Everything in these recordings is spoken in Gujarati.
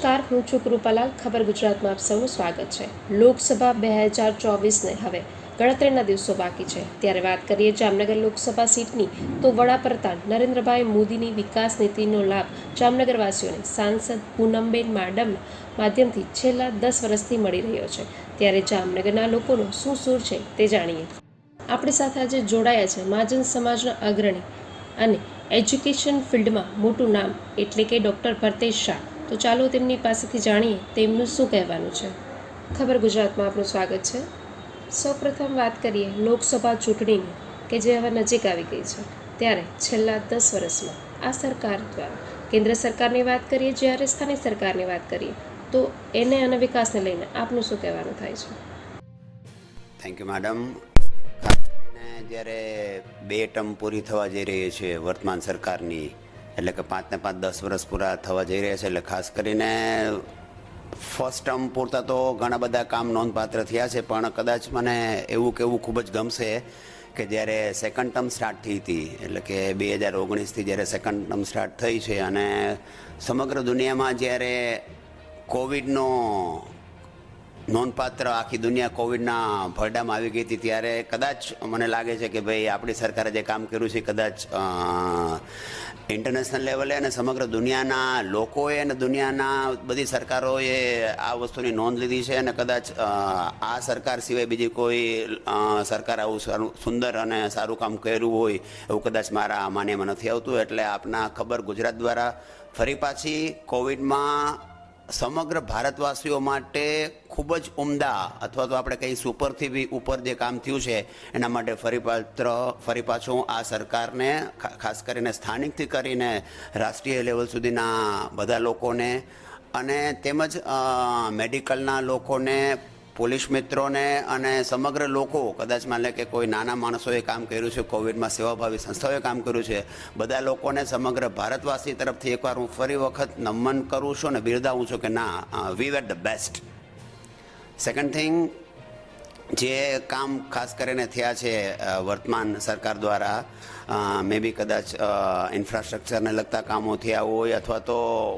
નમસ્કાર, હું છું કૃપાલાલ. ખબર ગુજરાતમાં આપ સૌનું સ્વાગત છે. લોકસભા બે હજાર ચોવીસને હવે ગણતરીના દિવસો બાકી છે. ત્યારે વાત કરીએ જામનગર લોકસભા સીટની, તો વડાપ્રધાન નરેન્દ્રભાઈ મોદીની વિકાસ નીતિનો લાભ જામનગરવાસીઓને સાંસદ પૂનમબેન માડમના માધ્યમથી છેલ્લા દસ વર્ષથી મળી રહ્યો છે. ત્યારે જામનગરના લોકોનો શું સૂર છે તે જાણીએ. આપણી સાથે આજે જોડાયા છે મહાજન સમાજના અગ્રણી અને એજ્યુકેશન ફિલ્ડમાં મોટું નામ એટલે કે ડૉક્ટર ભરતેશ શાહ. તો ચાલો તેમની પાસેથી જાણીએ તેમનું શું કહેવાનું છે. ખબર ગુજરાતમાં આપનું સ્વાગત છે. સૌપ્રથમ વાત કરીએ લોકસભા ચૂંટણીની, કે જે હવે નજીક આવી ગઈ છે. ત્યારે છેલ્લા દસ વર્ષમાં આ સરકાર દ્વારા કેન્દ્ર સરકારની વાત કરીએ જ્યારે સ્થાનિક સરકારની વાત કરીએ, તો એને અને વિકાસને લઈને આપનું શું કહેવાનું થાય છે? થેન્ક યુ મેડમ જ્યારે બે ટર્મ પૂરી થવા જઈ રહી છે વર્તમાન સરકારની એટલે કે પાંચ ને પાંચ દસ વર્ષ પૂરા થવા જઈ રહ્યા છે, એટલે ખાસ કરીને ફર્સ્ટ ટર્મ પૂરતા તો ઘણા બધા કામ નોંધપાત્ર થયા છે, પણ કદાચ મને એવું કહેવું ખૂબ જ ગમશે કે જ્યારે સેકન્ડ ટર્મ સ્ટાર્ટ થઈ હતી, એટલે કે બે હજાર ઓગણીસથી જ્યારે સેકન્ડ ટર્મ સ્ટાર્ટ થઈ છે અને સમગ્ર દુનિયામાં જ્યારે કોવિડનો નોંધપાત્ર આખી દુનિયા કોવિડના ભરડામાં આવી ગઈ હતી ત્યારે કદાચ મને લાગે છે કે ભાઈ આપણી સરકારે જે કામ કર્યું છે કદાચ ઇન્ટરનેશનલ લેવલે અને સમગ્ર દુનિયાના લોકોએ અને દુનિયાના બધી સરકારોએ આ વસ્તુની નોંધ લીધી છે અને કદાચ આ સરકાર સિવાય બીજી કોઈ સરકાર આવું સારું, સુંદર અને સારું કામ કર્યું હોય એવું કદાચ મારા માન્યમાં નથી આવતું. એટલે આપના ખબર ગુજરાત દ્વારા ફરી પાછી કોવિડમાં સમગ્ર ભારતવાસીઓ માટે ખૂબ જ ઉમદા, અથવા તો આપણે કહીએ સુપરથી બી ઉપર જે કામ થયું છે, એના માટે ફરી પાત્ર, ફરી પાછું આ સરકારને ખાસ કરીને સ્થાનિકથી કરીને રાષ્ટ્રીય લેવલ સુધીના બધા લોકોને અને તેમજ મેડિકલના લોકોને પોલીસ મિત્રોને અને સમગ્ર લોકો, કદાચ માન કે કોઈ નાના માણસોએ કામ કર્યું છે, કોવિડમાં સેવાભાવી સંસ્થાઓએ કામ કર્યું છે, બધા લોકોને સમગ્ર ભારતવાસી તરફથી એકવાર હું ફરી વખત નમન કરું છું અને બિરદાવું છું કે ના we were the best second thing જે કામ ખાસ કરીને થયા છે વર્તમાન સરકાર દ્વારા મે બી કદાચ ઇન્ફ્રાસ્ટ્રક્ચરને લગતા કામો થયા હોય અથવા તો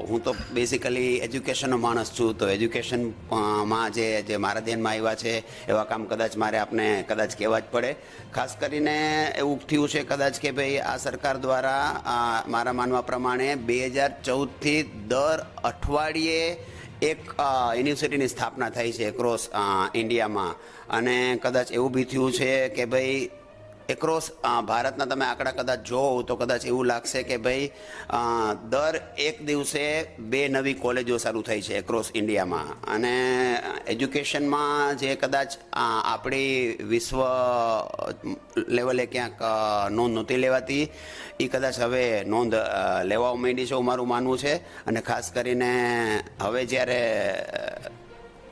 હું તો બેસિકલી એજ્યુકેશનનો માણસ છું, તો એજ્યુકેશનમાં જે જે મારા ધ્યાનમાં આવ્યા છે, એવા કામ કદાચ મારે આપને કદાચ કહેવા જ પડે. ખાસ કરીને એવું થયું છે કદાચ કે ભાઈ આ સરકાર દ્વારા મારા માનવા પ્રમાણે બે હજાર ચૌદથી દર અઠવાડિયે એક યુનિવર્સિટીની સ્થાપના થઈ છે એક્રોસ ઇન્ડિયામાં અને કદાચ એવું બી થયું છે કે ભાઈ એક્રોસ ભારતના તમે આંકડા કદાચ જોવો તો કદાચ એવું લાગશે કે ભાઈ દર એક દિવસે બે નવી કોલેજો શરૂ થઈ છે એક્રોસ ઇન્ડિયામાં અને એજ્યુકેશનમાં જે કદાચ આપણી વિશ્વ લેવલે ક્યાંક નોંધ નહોતી લેવાતી એ કદાચ હવે નોંધ લેવા માંડી છે મારું માનવું છે. અને ખાસ કરીને હવે જ્યારે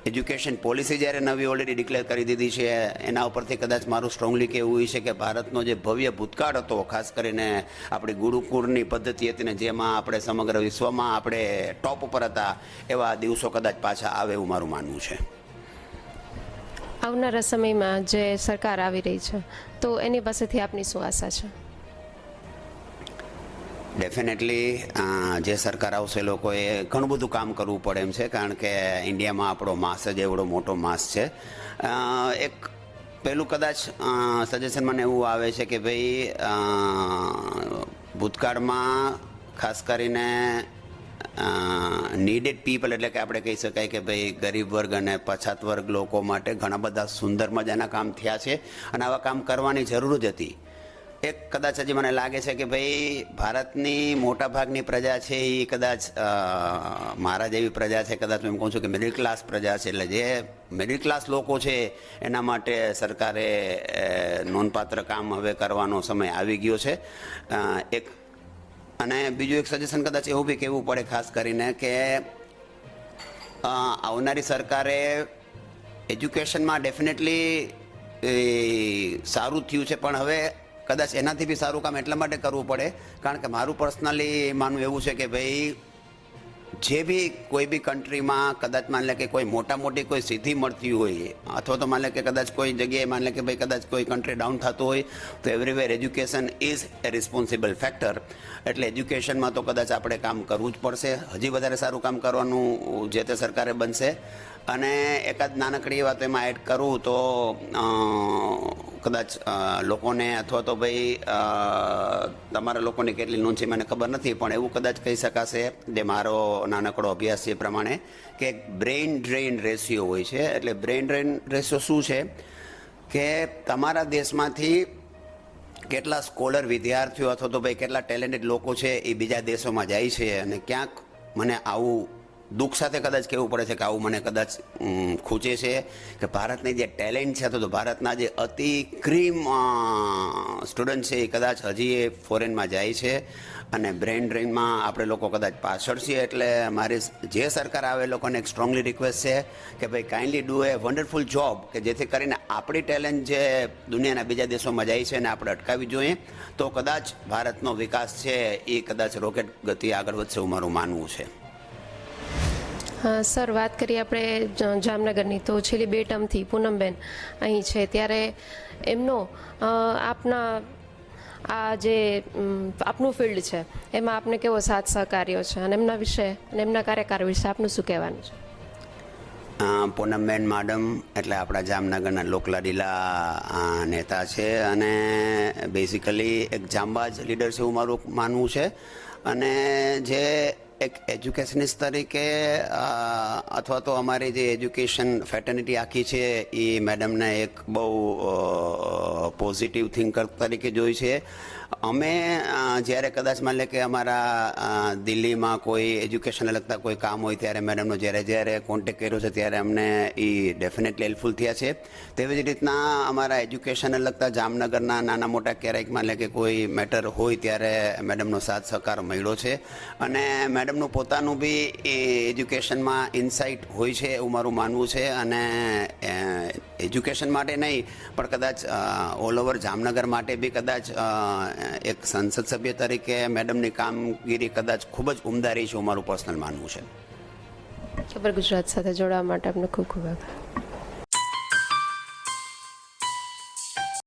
એજ્યુકેશન પોલિસી જ્યારે નવી ઓલરેડી ડિક્લેર કરી દીધી છે, એના ઉપરથી કદાચ મારું સ્ટ્રોંગલી કહેવું એ છે કે ભારતનો જે ભવ્ય ભૂતકાળ હતો, ખાસ કરીને આપણી ગુરુકુળની પદ્ધતિ હતી ને જેમાં આપણે સમગ્ર વિશ્વમાં આપણે ટોપ ઉપર હતા, એવા દિવસો કદાચ પાછા આવે એવું મારું માનવું છે. આવનારા સમયમાં જે સરકાર આવી રહી છે, તો એની પાસેથી આપની શું આશા છે? ડેફિનેટલી જે સરકાર આવશે લોકોએ ઘણું બધું કામ કરવું પડે એમ છે, કારણ કે ઇન્ડિયામાં આપણો માસ જ એવડો મોટો માસ છે. એક પહેલું કદાચ સજેશન મને એવું આવે છે કે ભાઈ ભૂતકાળમાં ખાસ કરીને નીડેડ પીપલ એટલે કે આપણે કહી શકાય કે ભાઈ ગરીબ વર્ગ અને પછાત વર્ગ લોકો માટે ઘણા બધા સુંદર મજાના કામ થયા છે અને આવા કામ કરવાની જરૂર જ હતી. એક કદાચ હજી મને લાગે છે કે ભાઈ ભારતની મોટા ભાગની પ્રજા છે એ કદાચ મારા જેવી પ્રજા છે, કદાચ હું એમ કહું છું કે મિડલ ક્લાસ પ્રજા છે, એટલે જે મિડલ ક્લાસ લોકો છે, એના માટે સરકારે નોંધપાત્ર કામ હવે કરવાનો સમય આવી ગયો છે. એક, અને બીજું એક સજેશન કદાચ એવું બી કહેવું પડે ખાસ કરીને કે આવનારી સરકારે એજ્યુકેશનમાં ડેફિનેટલી સારું થયું છે, પણ હવે કદાચ એનાથી બી સારું કામ એટલા માટે કરવું પડે. કારણ કે મારું પર્સનલી માનવું એવું છે કે ભાઈ જે બી કોઈ બી કન્ટ્રીમાં કદાચ માન લે કે કોઈ મોટા મોટી કોઈ સિદ્ધિ મળતી હોય, અથવા તો માન લે કે કદાચ કોઈ જગ્યાએ માન લે કે ભાઈ કદાચ કોઈ કન્ટ્રી ડાઉન થતું હોય, તો everywhere education is a responsible factor એટલે એજ્યુકેશનમાં તો કદાચ આપણે કામ કરવું જ પડશે. હજી વધારે સારું કામ કરવાનું જે તે સરકારે બનશે. અને એકાદ નાનકડી વાત એમાં એડ કરું તો કદાચ લોકોને અથવા તો ભાઈ તમારા લોકોની કેટલી નોંધ છે મને ખબર નથી, પણ એવું કદાચ કહી શકાશે, જે મારો નાનકડો અભ્યાસ એ પ્રમાણે, કે બ્રેઇન ડ્રેઇન રેશિયો હોય છે. એટલે બ્રેઇન ડ્રેઇન રેશિયો શું છે? કે તમારા દેશમાંથી કેટલા સ્કોલર વિદ્યાર્થીઓ અથવા તો ભાઈ કેટલા ટેલેન્ટેડ લોકો છે એ બીજા દેશોમાં જાય છે અને ક્યાંક મને આવું દુઃખ સાથે કદાચ કહેવું પડે છે કે આવું મને કદાચ ખૂચે છે કે ભારતની જે ટેલેન્ટ છે અથવા તો ભારતના જે અતિ ક્રીમ સ્ટુડન્ટ છે એ કદાચ હજી એ ફોરેનમાં જાય છે. અને બ્રેન ડ્રેઇનમાં આપણે લોકો કદાચ પાછળ છીએ એટલે મારી જે સરકાર આવે લોકોને એક સ્ટ્રોંગલી રિક્વેસ્ટ છે કે ભાઈ kindly do a wonderful job કે જેથી કરીને આપણી ટેલેન્ટ જે દુનિયાના બીજા દેશોમાં જાય છે એને આપણે અટકાવી જોઈએ. તો કદાચ ભારતનો વિકાસ છે, એ કદાચ રોકેટ ગતિ આગળ વધશે એવું મારું માનવું છે. સર, વાત કરીએ આપણે જામનગરની. તો છેલ્લી બે ટર્મથી પૂનમબેન અહીં છે. ત્યારે એમનો આપના આ જે આપનું ફિલ્ડ છે, એમાં આપને કેવો સાથ સહકાર્યો છે અને એમના વિશે અને એમના કાર્યકાર વિશે આપનું શું કહેવાનું છે? પૂનમબેન માડમ એટલે આપણા જામનગરના લોકલાડીલા નેતા છે અને બેઝિકલી એક જાંબાજ લીડર છે એવું મારું માનવું છે. અને જે એક એજ્યુકેશનિસ્ટ તરીકે અથવા તો અમારી જે એજ્યુકેશન ફેટર્નિટી આખી છે એ મેડમને એક બહુ પોઝિટિવ થિંકર તરીકે જોઈ છે. અમે જ્યારે કદાચ માન કે અમારા દિલ્હીમાં કોઈ એજ્યુકેશનને લગતા કોઈ કામ હોય ત્યારે મેડમનો જ્યારે જ્યારે કોન્ટેક કર્યો છે ત્યારે અમને એ ડેફિનેટલી હેલ્પફુલ થયા છે. તેવી જ રીતના અમારા એજ્યુકેશનને લગતા જામનગરના નાના મોટા ક્યારેક માન લે કે કોઈ મેટર હોય ત્યારે મેડમનો સાથ સહકાર મળ્યો છે. અને મેડમનું પોતાનું બી એ એજ્યુકેશનમાં ઇન્સાઇટ હોય છે એવું મારું માનવું છે. અને એજ્યુકેશન માટે નહીં, પણ કદાચ ઓલ ઓવર જામનગર માટે બી કદાચ એક સંસદ સભ્ય તરીકે મેડમની કામગીરી કદાચ ખૂબ જ ઉમદા રહી છે અમારું મારું પર્સનલ માનવું છે. ગુજરાત સાથે જોડાવા માટે આપનો ખૂબ ખૂબ આભાર.